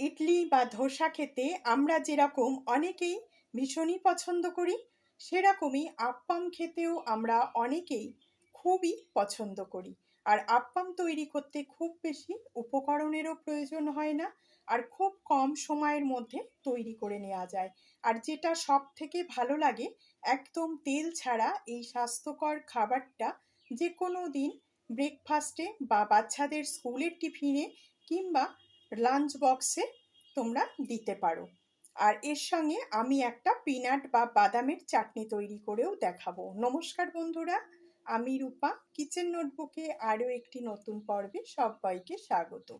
ইডলি বা ধোসা খেতে আমরা যেরকম অনেকেই ভীষণই পছন্দ করি, সেরকমই আপ্পাম খেতেও আমরা অনেকেই খুবই পছন্দ করি। আর আপ্পাম তৈরি করতে খুব বেশি উপকরণেরও প্রয়োজন হয় না আর খুব কম সময়ের মধ্যে তৈরি করে নেওয়া যায়। আর যেটা সব থেকে ভালো লাগে, একদম তেল ছাড়া এই স্বাস্থ্যকর খাবারটা যে কোনো দিন ব্রেকফাস্টে বা বাচ্চাদের স্কুলের টিফিনে কিংবা লাঞ্চ বক্সে তোমরা দিতে পারো। আর এর সঙ্গে আমি একটা পিনাট বা বাদামের চাটনি তৈরি করেও দেখাবো। নমস্কার বন্ধুরা, আমি রূপা। কিচেন নোটবুকে আরও একটি নতুন পর্বে সবাইকে স্বাগত।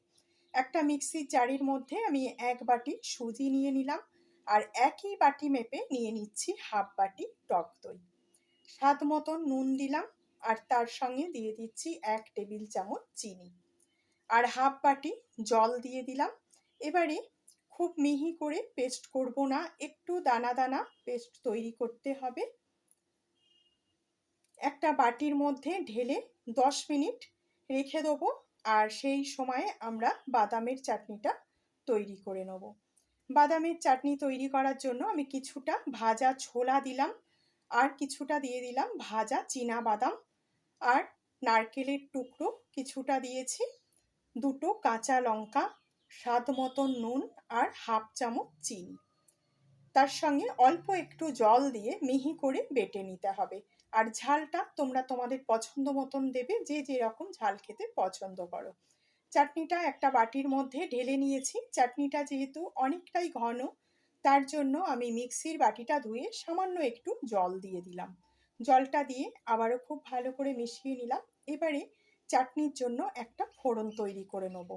একটা মিক্সির জারির মধ্যে আমি এক বাটি সুজি নিয়ে নিলাম আর একই বাটি মেপে নিয়ে নিচ্ছি হাফ বাটি টক দই। স্বাদ মতন নুন দিলাম আর তার সঙ্গে দিয়ে দিচ্ছি এক টেবিল চামচ চিনি। আর হাফ বাটি জল দিয়ে দিলাম। এবারে খুব মিহি করে পেস্ট করব না, একটু দানা দানা পেস্ট তৈরি করতে হবে। একটা বাটির মধ্যে ঢেলে দশ মিনিট রেখে দেবো আর সেই সময়ে আমরা বাদামের চাটনিটা তৈরি করে নেব। বাদামের চাটনি তৈরি করার জন্য আমি কিছুটা ভাজা ছোলা দিলাম আর কিছুটা দিয়ে দিলাম ভাজা চীনা বাদাম। আর নারকেলের টুকরো কিছুটা দিয়েছি। দুটো কাঁচা লঙ্কা, স্বাদ মতন নুন আর হাফ চামচ চিনি। তার সঙ্গে অল্প একটু জল দিয়ে মিহি করে বেটে নিতে হবে। আর ঝালটা তোমরা তোমাদের পছন্দ মতন দেবে, যে যেরকম ঝাল খেতে পছন্দ করো। চাটনিটা একটা বাটির মধ্যে ঢেলে নিয়েছি। চাটনিটা যেহেতু অনেকটাই ঘন, তার জন্য আমি মিক্সির বাটিটা ধুয়ে সামান্য একটু জল দিয়ে দিলাম। জলটা দিয়ে আবারও খুব ভালো করে মিশিয়ে নিলাম। এবারে চাটনির জন্য একটা ফোড়ন তৈরি করে নেব।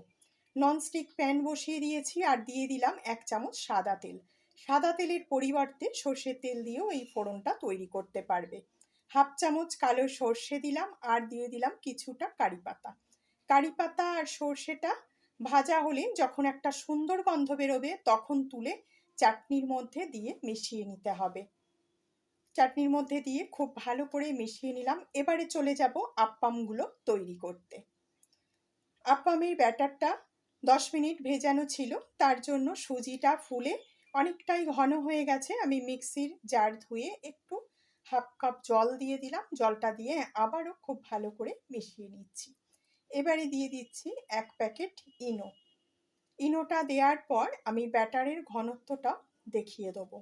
ননস্টিক প্যান বসিয়ে দিয়েছি আর দিয়ে দিলাম এক চামচ সাদা তেল। সাদা তেলের পরিবর্তে সর্ষের তেল দিয়েও এই ফোড়নটা তৈরি করতে পারবে। হাফ চামচ কালো সর্ষে দিলাম আর দিয়ে দিলাম কিছুটা কারি পাতা। কারি পাতা আর সর্ষেটা ভাজা হলে যখন একটা সুন্দর গন্ধ বেরোবে তখন তুলে চাটনির মধ্যে দিয়ে মিশিয়ে নিতে হবে। চাটনির মধ্যে দিয়ে খুব ভালো করে মিশিয়ে নিলাম। এবারে চলে যাব আপ্পামগুলো তৈরি করতে। আপ্পামের ব্যাটারটা দশ মিনিট ভেজানো ছিল, তার জন্য সুজিটা ফুলে অনেকটাই ঘন হয়ে গেছে। আমি মিক্সির জার ধুয়ে একটু হাফ কাপ জল দিয়ে দিলাম। জলটা দিয়ে আবারও খুব ভালো করে মিশিয়ে নিচ্ছি। এবারে দিয়ে দিচ্ছি এক প্যাকেট ইনো। ইনোটা দেওয়ার পর আমি ব্যাটারের ঘনত্বটা দেখিয়ে দেবো।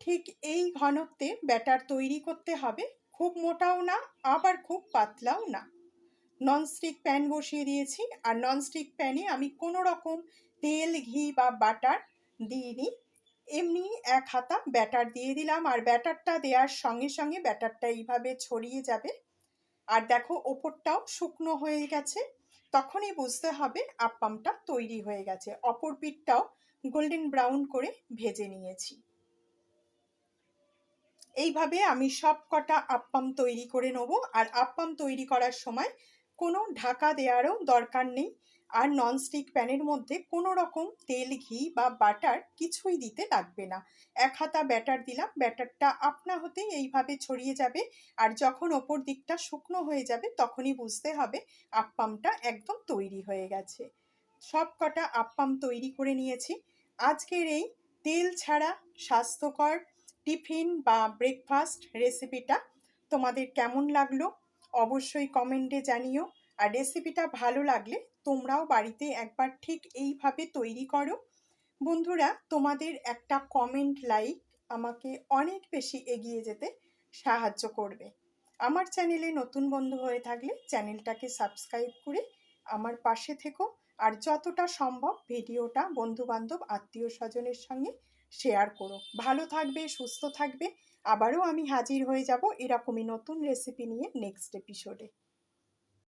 ঠিক এই ঘনত্বে ব্যাটার তৈরি করতে হবে। খুব মোটাও না, আবার খুব পাতলাও না। ননস্টিক প্যান বসিয়ে দিয়েছি, আর ননস্টিক প্যানে আমি কোনো রকম তেল, ঘি বা বাটার দিইনি। এমনি এক হাতা ব্যাটার দিয়ে দিলাম, আর ব্যাটারটা দেওয়ার সঙ্গে সঙ্গে ব্যাটারটা এইভাবে ছড়িয়ে যাবে। আর দেখো, ওপরটাও শুকনো হয়ে গেছে। তখনই বুঝতে হবে আপ্পামটা তৈরি হয়ে গেছে। অপর পিঠটাও গোল্ডেন ব্রাউন করে ভেজে নিয়েছি। এইভাবে আমি সব কটা আপ্পাম তৈরি করে নেব। আর আপ্পাম তৈরি করার সময় কোনো ঢাকা দেওয়ারও দরকার নেই। আর ননস্টিক প্যানের মধ্যে কোনো রকম তেল, ঘি বা বাটার কিছুই দিতে লাগবে না। এক হাতা ব্যাটার দিলাম ব্যাটারটা আপনা হতেই এইভাবে ছড়িয়ে যাবে। আর যখন ওপর দিকটা শুকনো হয়ে যাবে, তখনই বুঝতে হবে আপ্পামটা একদম তৈরি হয়ে গেছে। সব কটা আপ্পাম তৈরি করে নিয়েছি। আজকের এই তেল ছাড়া স্বাস্থ্যকর টিফিন বা ব্রেকফাস্ট রেসিপিটা তোমাদের কেমন লাগল অবশ্যই কমেন্টে জানিও। আর রেসিপিটা ভালো লাগলে তোমরাও বাড়িতে একবার ঠিক এইভাবে তৈরি করো। বন্ধুরা, তোমাদের একটা কমেন্ট লাইক আমাকে অনেক বেশি এগিয়ে যেতে সাহায্য করবে। আমার চ্যানেলে নতুন বন্ধু হয়ে থাকলে চ্যানেলটাকে সাবস্ক্রাইব করে আমার পাশে থেকো। আর যতটা সম্ভব ভিডিওটা বন্ধুবান্ধব, আত্মীয় স্বজনের সঙ্গে শেয়ার করো। ভালো থাকবে, সুস্থ থাকবে। আবারও আমি হাজির হয়ে যাব এরকমই নতুন রেসিপি নিয়ে নেক্সট এপিসোডে